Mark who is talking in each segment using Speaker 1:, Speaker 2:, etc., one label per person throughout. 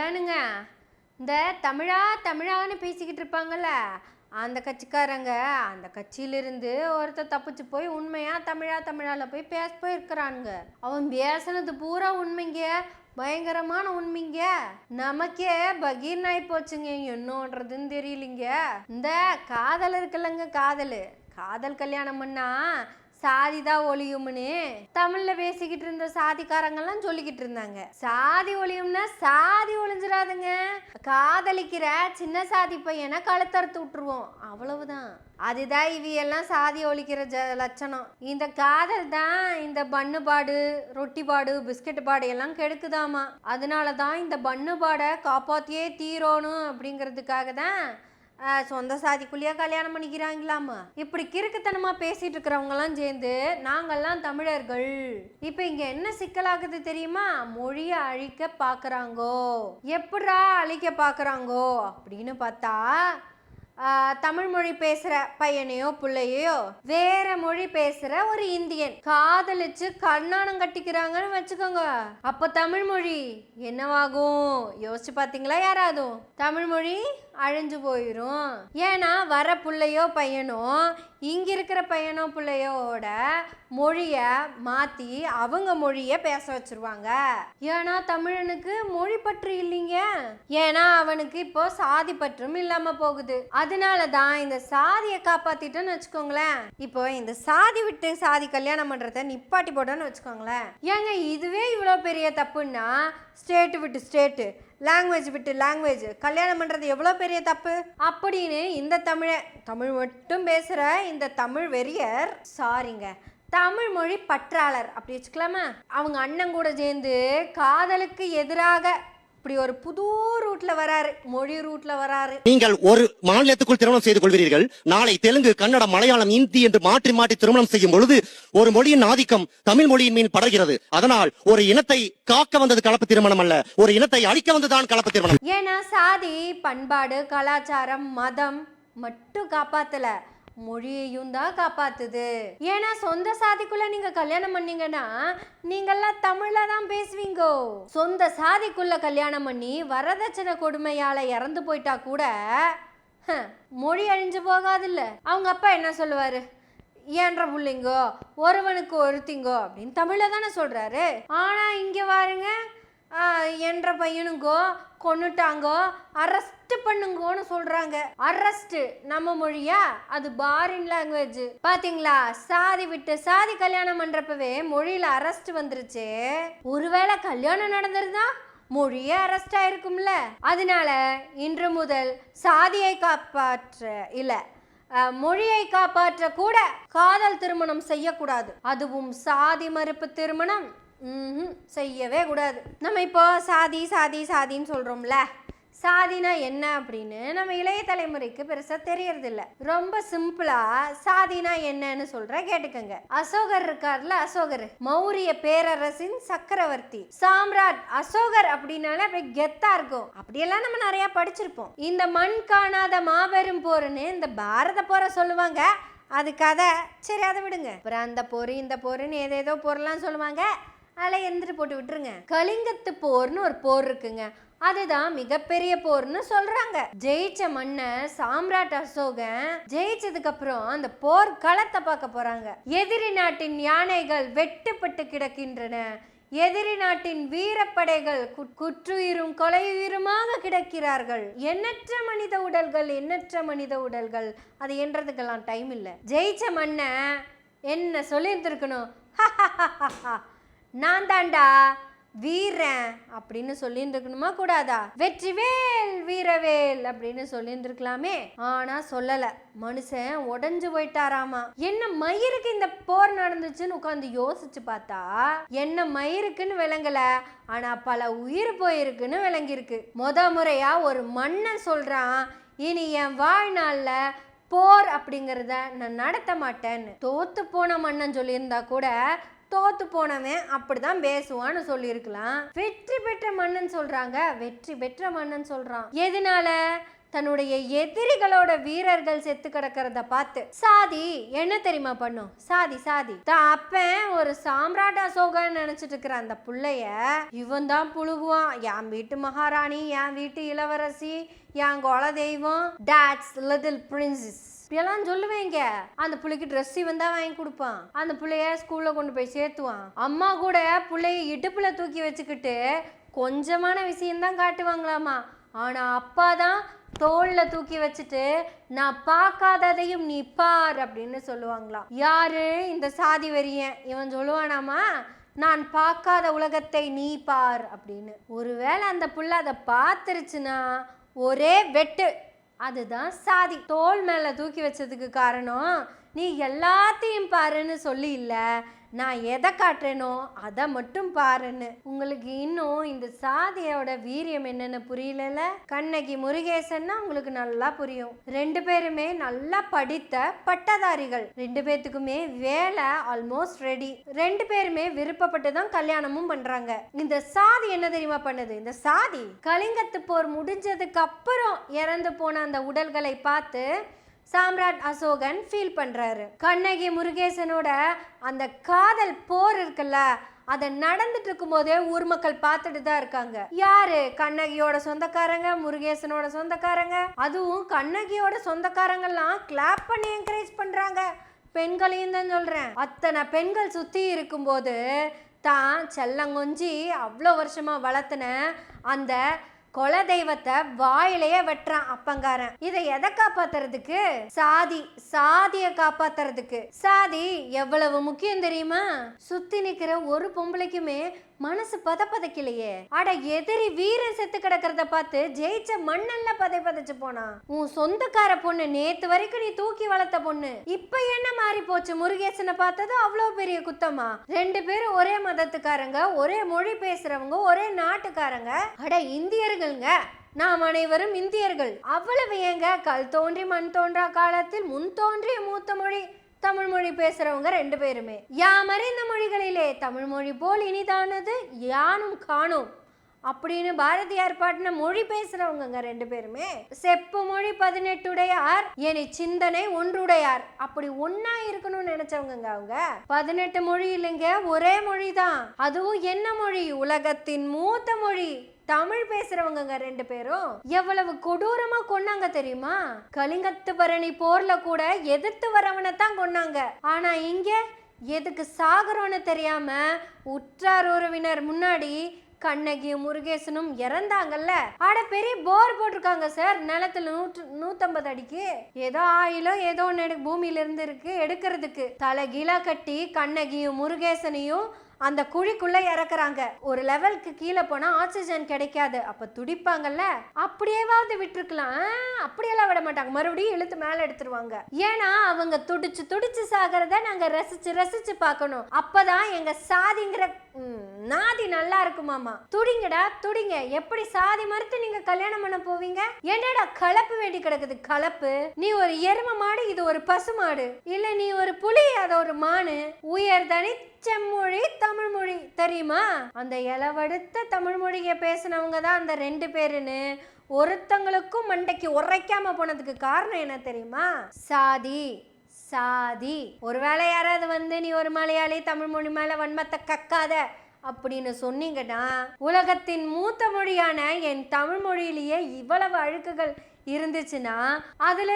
Speaker 1: ஏனுங்க இந்த தமிழா தமிழான்னு பேசிக்கிட்டு இருப்பாங்கள்ல அந்த கட்சிக்காரங்க அந்த கட்சியிலிருந்து ஒருத்தர் தப்பிச்சு போய் உண்மையாக தமிழா தமிழால் போய் பேச போயிருக்கிறானுங்க அவன் பேசுனது பூரா உண்மைங்க பயங்கரமான உண்மைங்க நமக்கே பகீர்ன் ஆகி போச்சுங்க என்னன்றதுன்னு தெரியலிங்க இந்த காதல் இருக்குல்லங்க காதல் காதல் கல்யாணம் பண்ணால் சாதி தான் ஒழியும்னு தமிழ்ல பேசிக்கிட்டு இருந்த சாதிக்காரங்கெல்லாம் சொல்லிக்கிட்டு இருந்தாங்க சாதி ஒழியும்னா சாதி ஒழிஞ்சிடாதுங்க காதலிக்கிற சின்ன சாதி பையனை கழுத்தறுத்து விட்டுருவோம் அவ்வளவுதான் அதுதான் இவையெல்லாம் சாதி ஒழிக்கிற ஜ லட்சணம் இந்த காதல் தான் இந்த பண்ணு பாடு ரொட்டி பாடு பிஸ்கட் பாடு எல்லாம் கெடுக்குதாமா அதனால தான் இந்த பண்ணு பாடை காப்பாற்றியே தீரணும் அப்படிங்கிறதுக்காக தான் சொந்த சாதிக்குள்ளேயே கல்யாணம் பண்ணிக்கிறாங்களாமா இப்படி கிறுக்குத்தனமாக பேசிட்டு இருக்கிறவங்கலாம் சேர்ந்து நாங்கள்லாம் தமிழர்கள் இப்போ இங்கே என்ன சிக்கலாகுது தெரியுமா மொழியை அழிக்க பார்க்குறாங்கோ எப்படா அழிக்க பார்க்குறாங்கோ அப்படின்னு பார்த்தா தமிழ் மொழி பேசுகிற பையனையோ பிள்ளையோ வேற மொழி பேசுகிற ஒரு இந்தியன் காதலிச்சு கண்ணானம் கட்டிக்கிறாங்கன்னு வச்சுக்கோங்க அப்போ தமிழ் மொழி என்னவாகும் யோசிச்சு பாத்தீங்களா யாராவது தமிழ் மொழி அழிஞ்சு போயிடும் ஏன்னா வர பிள்ளையோ பையனோ இங்கே இருக்கிற பையனோ பிள்ளையோட மொழியை மாற்றி அவங்க மொழியை பேச வச்சுருவாங்க ஏன்னா தமிழனுக்கு மொழி பற்று இல்லைங்க ஏன்னா அவனுக்கு இப்போ சாதி பற்றும் இல்லாமல் போகுது அதனால தான் இந்த சாதியை காப்பாற்றிட்டோன்னு வச்சுக்கோங்களேன் இப்போ இந்த சாதி விட்டு சாதி கல்யாணம் பண்ணுறத நிப்பாட்டி போட்டோன்னு வச்சுக்கோங்களேன் ஏங்க இதுவே இவ்வளோ பெரிய தப்புன்னா ஸ்டேட்டு விட்டு ஸ்டேட்டு லாங்குவேஜ் விட்டு லாங்குவேஜ் கல்யாணம் பண்ணுறது எவ்வளோ பெரிய தப்பு அப்படின்னு இந்த தமிழை தமிழ் மட்டும் பேசுகிற இந்த தமிழ் வெறியர் சாரிங்க தமிழ் மொழி பற்றாளர் அப்படி வச்சுக்கலாமா அவங்க அண்ணன் கூட சேர்ந்து காதலுக்கு எதிராக இப்படி ஒரு புது ரூட்ல வராரு மொழி ரூட்ல வராரு
Speaker 2: நீங்கள் ஒரு மாநிலத்துக்குள் திருமணம் செய்து கொள்கிறீர்கள் நாளை தெலுங்கு கன்னடம் மலையாளம் இந்தி என்று மாற்றி மாற்றி திருமணம் செய்யும் பொழுது ஒரு மொழியின் ஆதிக்கம் தமிழ் மொழியின் மீன் படர்கிறது அதனால் ஒரு இனத்தை காக்க வந்தது கலப்பு திருமணம் அல்ல ஒரு இனத்தை அழிக்க வந்ததுதான் கலப்பு
Speaker 1: திருமணம் ஏன்னா சாதி பண்பாடு கலாச்சாரம் மதம் மட்டும் காப்பாத்தல மொழியையும் தான் காப்பாத்துது ஏன்னா சொந்த சாதிக்குள்ள நீங்க கல்யாணம் பண்ணீங்கன்னா நீங்கெல்லாம் தமிழ்ல தான் பேசுவீங்கோ சொந்த சாதிக்குள்ள கல்யாணம் பண்ணி வரதட்சணை கொடுமையால இறந்து போயிட்டா கூட மொழி அழிஞ்சு போகாதுல்ல அவங்க அப்பா என்ன சொல்லுவாரு ஏன்ற புள்ளைங்கோ ஒருவனுக்கு ஒருத்திங்கோ அப்படின்னு தமிழ்ல தானே சொல்றாரு ஆனா இங்க வாருங்க என்ற பையனுங்கோ கொண்டுட்டாங்கோ அரெஸ்ட் பண்ணுங்கோன்னு சொல்றாங்க அரெஸ்ட் நம்ம மொழியா அது பாரின் லாங்குவேஜ் பாத்தீங்களா சாதி விட்டு சாதி கல்யாணம் பண்றப்பவே மொழியில அரெஸ்ட் வந்துருச்சு ஒருவேளை கல்யாணம் நடந்திருந்தா மொழியே அரெஸ்ட் ஆயிருக்கும்ல அதனால இன்று முதல் சாதியை காப்பாற்ற இல்லை மொழியை காப்பாற்ற கூட காதல் திருமணம் செய்யக்கூடாது அதுவும் சாதி மறுப்பு திருமணம் செய்யவே கூடாது நம்ம இப்போ சாதி சாதி சாதின்னு சொல்கிறோம்ல சாதினா என்ன அப்படின்னு நம்ம இளைய தலைமுறைக்கு பெருசாக தெரியறதில்ல ரொம்ப சிம்பிளாக சாதினா என்னன்னு சொல்ற கேட்டுக்கங்க அசோகர் இருக்கார்ல அசோகர் மௌரிய பேரரசின் சக்கரவர்த்தி சாம்ராட் அசோகர் அப்படின்னாலே அப்படி கெத்தாக இருக்கும் அப்படியெல்லாம் நம்ம நிறையா படிச்சிருப்போம் இந்த மண் காணாத மாபெரும் போருன்னு இந்த பாரத போரை சொல்லுவாங்க அது கதை சரி அதை விடுங்க அப்புறம் அந்த போர் இந்த போருன்னு ஏதேதோ பொருள்லாம் சொல்லுவாங்க அலை எழுந்துட்டு போட்டு விட்டுருங்க கலிங்கத்து போர்னு ஒரு போர் இருக்குங்க அதுதான் மிகப்பெரிய போர்னு சொல்றாங்க ஜெயிச்ச மன்னர் சாம்ராட் அசோகன் ஜெயிச்சதுக்கு அப்புறம் அந்த போர் களத்தை பார்க்க போறாங்க எதிரி நாட்டின் யானைகள் வெட்டுப்பட்டு கிடக்கின்றன எதிரி நாட்டின் வீரப்படைகள் குற்றுயிரும் கொலையுயிருமாக கிடக்கிறார்கள் எண்ணற்ற மனித உடல்கள் எண்ணற்ற மனித உடல்கள் அது என்றதுக்கெல்லாம் டைம் இல்லை ஜெயிச்ச மன்ன என்ன சொல்லியிருந்திருக்கணும் நான் தாண்டா வீரன் அப்படின்னு சொல்லியிருந்துருக்கணுமா கூடாதா வெற்றிவேல் வீரவேல் அப்படின்னு சொல்லியிருந்துருக்கலாமே ஆனா சொல்லல மனுஷன் உடஞ்சு போயிட்டாராமா என்ன மயிருக்கு இந்த போர் நடந்துச்சுன்னு உட்காந்து யோசிச்சு பார்த்தா என்ன மயிருக்குன்னு விளங்கல ஆனா பல உயிர் போயிருக்குன்னு விளங்கியிருக்கு முத முறையா ஒரு மன்னன் சொல்றான் இனி என் வாழ்நாளில் போர் அப்படிங்கிறத நான் நடத்த மாட்டேன்னு தோத்து போன மன்னன் சொல்லியிருந்தா கூட தோத்து போனவன் அப்படிதான் பேசுவான்னு சொல்லியிருக்கலாம் வெற்றி பெற்ற மன்னன் சொல்றாங்க வெற்றி பெற்ற மன்னன் சொல்றான் எதனால தன்னுடைய எதிரிகளோட வீரர்கள் செத்து கிடக்கிறத பார்த்து சாதி என்ன தெரியுமா பண்ணும் சாதி சாதி தான் அப்பன் ஒரு சாம்ராட் அசோகன்னு நினைச்சிட்டு இருக்கிற அந்த பிள்ளைய இவன் தான் புழுகுவான் என் வீட்டு மகாராணி என் வீட்டு இளவரசி என் குல தெய்வம் டாட்ஸ் லிட்டில் பிரின்சஸ் இப்படியெல்லாம் சொல்லுவேங்க அந்த பிள்ளைக்கு ட்ரெஸ் வந்தா வாங்கி கொடுப்பான் அந்த பிள்ளைய ஸ்கூலில் கொண்டு போய் சேர்த்துவான் அம்மா கூட பிள்ளைய இடுப்பில் தூக்கி வச்சுக்கிட்டு கொஞ்சமான விஷயம்தான் காட்டுவாங்களாமா ஆனால் அப்பா தான் தோளில் தூக்கி வச்சுட்டு நான் பார்க்காததையும் நீ பார் அப்படின்னு சொல்லுவாங்களாம் யாரு இந்த சாதி வெறியன் இவன் சொல்லுவானாமா நான் பார்க்காத உலகத்தை நீ பார் அப்படின்னு ஒருவேளை அந்த புள்ள அதை பார்த்துருச்சுன்னா ஒரே வெட்டு அதுதான் சாதி தோல் மேலே தூக்கி வச்சதுக்கு காரணம் நீ எல்லாத்தையும் பாருன்னு சொல்லி இல்லை நான் எதை காட்டுறேனோ அதை மட்டும் பாருன்னு உங்களுக்கு இன்னும் இந்த சாதியோட வீரியம் என்னன்னு புரியல கண்ணகி முருகேசன்னா உங்களுக்கு நல்லா புரியும் ரெண்டு பேருமே நல்லா படித்த பட்டதாரிகள் ரெண்டு பேத்துக்குமே வேலை ஆல்மோஸ்ட் ரெடி ரெண்டு பேருமே விருப்பப்பட்டு தான் கல்யாணமும் பண்றாங்க இந்த சாதி என்ன தெரியுமா பண்ணுது இந்த சாதி கலிங்கத்து போர் முடிஞ்சதுக்கு அப்புறம் இறந்து போன அந்த உடல்களை பார்த்து சாம்ராட் அசோகன் ஃபீல் பண்ணுறாரு கண்ணகி முருகேசனோட அந்த காதல் போர் இருக்குல்ல அதை நடந்துட்டு இருக்கும்போதே ஊர் மக்கள் பார்த்துட்டு தான் இருக்காங்க யாரு கண்ணகியோட சொந்தக்காரங்க முருகேசனோட சொந்தக்காரங்க அதுவும் கண்ணகியோட சொந்தக்காரங்கெல்லாம் கிளாப் பண்ணி என்கரேஜ் பண்ணுறாங்க பெண்களையும் தான் சொல்கிறேன் அத்தனை பெண்கள் சுற்றி இருக்கும்போது தான் செல்லங்கொஞ்சி அவ்வளோ வருஷமாக வளர்த்துன அந்த கொல தெய்வத்தை வாயிலேயே வெட்டுறான் அப்பங்காரன் இதை எதை காப்பாத்துறதுக்கு சாதி சாதிய காப்பாத்துறதுக்கு சாதி எவ்வளவு முக்கியம் தெரியுமா சுத்தி நிக்கிற ஒரு பொம்பளைக்குமே மனசு பத பதைக்கலையே அட எதிரி வீரன் செத்து கிடக்கிறத பார்த்து ஜெயிச்ச மண்ணல்ல பதை பதைச்சு போனா உன் சொந்தக்கார பொண்ணு நேத்து வரைக்கும் நீ தூக்கி வளர்த்த பொண்ணு இப்ப என்ன மாறி போச்சு முருகேசனை பார்த்ததும் அவ்வளோ பெரிய குத்தமா ரெண்டு பேரும் ஒரே மதத்துக்காரங்க ஒரே மொழி பேசுறவங்க ஒரே நாட்டுக்காரங்க அட இந்தியர்கள்ங்க நாம் அனைவரும் இந்தியர்கள் அவ்வளவு ஏங்க கல் தோன்றி மண் தோன்றா காலத்தில் முன் தோன்றிய மூத்த மொழி தமிழ் மொழி பேசுறவங்க ரெண்டு பேருமே யாமறிந்த மொழிகளிலே தமிழ் மொழி போல் இனிதானது யானும் காணும் அப்படின்னு பாரதியார் பாட்டின மொழி பேசுறவங்க ரெண்டு பேருமே செப்பு மொழி பதினெட்டுடையார் எனி சிந்தனை ஒன்றுடையார் அப்படி ஒன்னா இருக்கணும்னு நினைச்சவங்க அவங்க பதினெட்டு மொழி இல்லைங்க ஒரே மொழி தான் அதுவும் என்ன மொழி உலகத்தின் மூத்த மொழி தமிழ் பேசுறவங்க ரெண்டு பேரும் எவ்வளவு கொடூரமா கொன்னாங்க தெரியுமா கலிங்கத்து பரணி போர்ல கூட எதிர்த்து வரவனை தான் கொன்னாங்க ஆனா இங்க எதுக்கு சாகரோன்னு தெரியாம உற்றார் உறவினர் முன்னாடி கண்ணகி முருகேசனும் இறந்தாங்கல்ல ஆட பெரிய போர் போட்டிருக்காங்க சார் நிலத்துல நூற்று நூத்தம்பது அடிக்கு ஏதோ ஆயிலோ ஏதோ ஒன்று பூமியில இருந்து இருக்கு எடுக்கிறதுக்கு தலை கீழா கட்டி கண்ணகியும் முருகேசனையும் அந்த குழிக்குள்ளே இறக்குறாங்க ஒரு லெவலுக்கு கீழே போனால் ஆக்சிஜன் கிடைக்காது அப்போ துடிப்பாங்கல்ல அப்படியேவாவது விட்டுருக்கலாம் அப்படியெல்லாம் விட மாட்டாங்க மறுபடியும் இழுத்து மேலே எடுத்துருவாங்க ஏன்னா அவங்க துடிச்சு துடிச்சு சாகிறத நாங்கள் ரசிச்சு ரசிச்சு பார்க்கணும் அப்பதான் எங்கள் சாதிங்கிற நாதி நல்லா மாமா துடிங்கடா துடிங்க எப்படி சாதி மறுத்து நீங்க கல்யாணம் பண்ண போவீங்க என்னடா கலப்பு வேண்டி கிடக்குது கலப்பு நீ ஒரு எரும மாடு இது ஒரு பசு மாடு இல்ல நீ ஒரு புலி அது ஒரு மானு உயர் தனி செம்மொழி தமிழ் மொழி தெரியுமா அந்த இளவடுத்த தமிழ் மொழியை பேசினவங்க தான் அந்த ரெண்டு பேருன்னு ஒருத்தங்களுக்கும் மண்டைக்கு உரைக்காம போனதுக்கு காரணம் என்ன தெரியுமா சாதி சாதி ஒருவேளை யாராவது வந்து நீ ஒரு மலையாளி தமிழ் மொழி மேலே வன்மத்தை கக்காத அப்படின்னு சொன்னீங்கன்னா உலகத்தின் மூத்த மொழியான என் தமிழ் மொழியிலேயே இவ்வளவு அழுக்குகள் இருந்துச்சுன்னா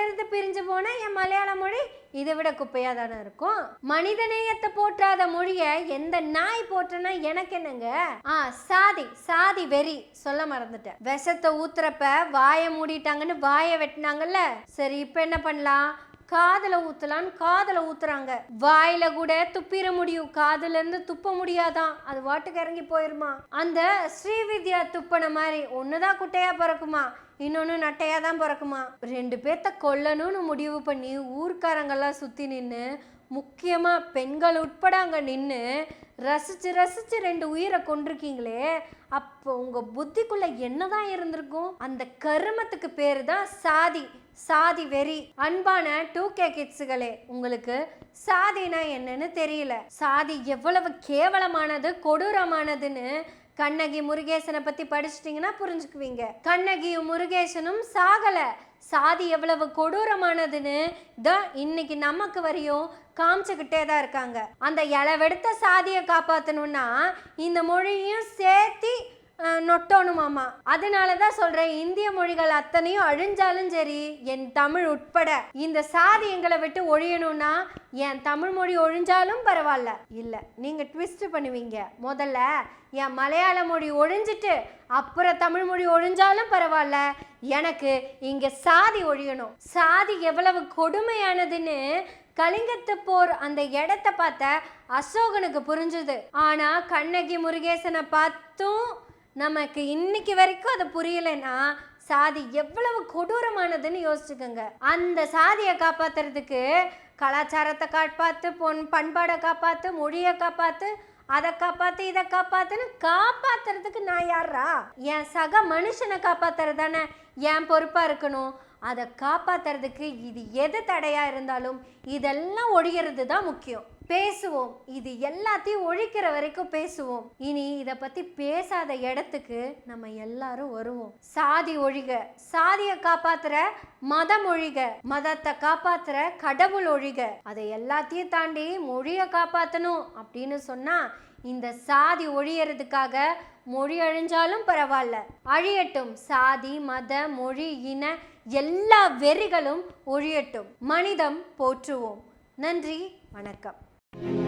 Speaker 1: இருந்து பிரிஞ்சு போன என் மலையாள மொழி இதை விட குப்பையாக தானே இருக்கும் மனித நேயத்தை போற்றாத மொழியை எந்த நாய் போட்டனா எனக்கு என்னங்க ஆ சாதி சாதி வெறி சொல்ல மறந்துட்டேன் விஷத்தை ஊத்துறப்ப வாயை மூடிட்டாங்கன்னு வாயை வெட்டினாங்கல்ல சரி இப்போ என்ன பண்ணலாம் காதில் ஊற்றலான்னு காதில் ஊற்றுறாங்க வாயில் கூட துப்பிட முடியும் காதுலேருந்து துப்ப முடியாதான் அது வாட்டுக்கு இறங்கி போயிருமா அந்த ஸ்ரீவித்யா துப்பின மாதிரி ஒன்று தான் குட்டையாக பிறக்குமா இன்னொன்று நட்டையாக தான் பிறக்குமா ரெண்டு பேர்த்த கொல்லணும்னு முடிவு பண்ணி ஊர்க்காரங்கெல்லாம் சுற்றி நின்று முக்கியமாக பெண்கள் உட்பட அங்கே நின்று ரசித்து ரசித்து ரெண்டு உயிரை கொண்டிருக்கீங்களே அப்போ உங்கள் புத்திக்குள்ளே என்ன தான் இருந்திருக்கும் அந்த கருமத்துக்கு பேர் தான் சாதி சாதி வெறி அன்பான டூ கே கிட்ஸுகளே உங்களுக்கு சாதினா என்னன்னு தெரியல சாதி எவ்வளவு கேவலமானது கொடூரமானதுன்னு கண்ணகி முருகேசனை பற்றி படிச்சிட்டிங்கன்னா புரிஞ்சுக்குவீங்க கண்ணகியும் முருகேசனும் சாகலை சாதி எவ்வளவு கொடூரமானதுன்னு தான் இன்னைக்கு நமக்கு வரையும் காமிச்சுக்கிட்டே தான் இருக்காங்க அந்த இளவெடுத்த சாதியை காப்பாற்றணும்னா இந்த மொழியும் சேர்த்து நொட்டோணுமாமா அதனால தான் சொல்கிறேன் இந்திய மொழிகள் அத்தனையும் அழிஞ்சாலும் சரி என் தமிழ் உட்பட இந்த சாதி எங்களை விட்டு ஒழியணும்னா என் தமிழ் மொழி ஒழிஞ்சாலும் பரவாயில்ல இல்லை நீங்கள் ட்விஸ்ட் பண்ணுவீங்க முதல்ல என் மலையாள மொழி ஒழிஞ்சிட்டு அப்புறம் தமிழ் மொழி ஒழிஞ்சாலும் பரவாயில்ல எனக்கு இங்கே சாதி ஒழியணும் சாதி எவ்வளவு கொடுமையானதுன்னு கலிங்கத்து போர் அந்த இடத்த பார்த்த அசோகனுக்கு புரிஞ்சுது ஆனால் கண்ணகி முருகேசனை பார்த்தும் நமக்கு இன்னைக்கு வரைக்கும் அது புரியலைன்னா சாதி எவ்வளவு கொடூரமானதுன்னு யோசிச்சுக்கோங்க அந்த சாதியை காப்பாத்துறதுக்கு கலாச்சாரத்தை காப்பாத்து பொன் பண்பாடை காப்பாற்று மொழியை காப்பாற்று அதை காப்பாற்று இதை காப்பாற்றுன்னு காப்பாற்றுறதுக்கு நான் யாரா என் சக மனுஷனை காப்பாத்துறதானே தானே என் பொறுப்பாக இருக்கணும் அதை காப்பாற்றுறதுக்கு இது எது தடையாக இருந்தாலும் இதெல்லாம் ஒழியறது தான் முக்கியம் பேசுவோம் இது எல்லாத்தையும் ஒழிக்கிற வரைக்கும் பேசுவோம் இனி இதை பற்றி பேசாத இடத்துக்கு நம்ம எல்லாரும் வருவோம் சாதி ஒழிக சாதியை காப்பாத்துற மதம் ஒழிக மதத்தை காப்பாத்துற கடவுள் ஒழிக அதை எல்லாத்தையும் தாண்டி மொழியை காப்பாற்றணும் அப்படின்னு சொன்னால் இந்த சாதி ஒழியறதுக்காக மொழி அழிஞ்சாலும் பரவாயில்ல அழியட்டும் சாதி மத மொழி இன எல்லா வெறிகளும் ஒழியட்டும் மனிதம் போற்றுவோம் நன்றி வணக்கம் Thank you.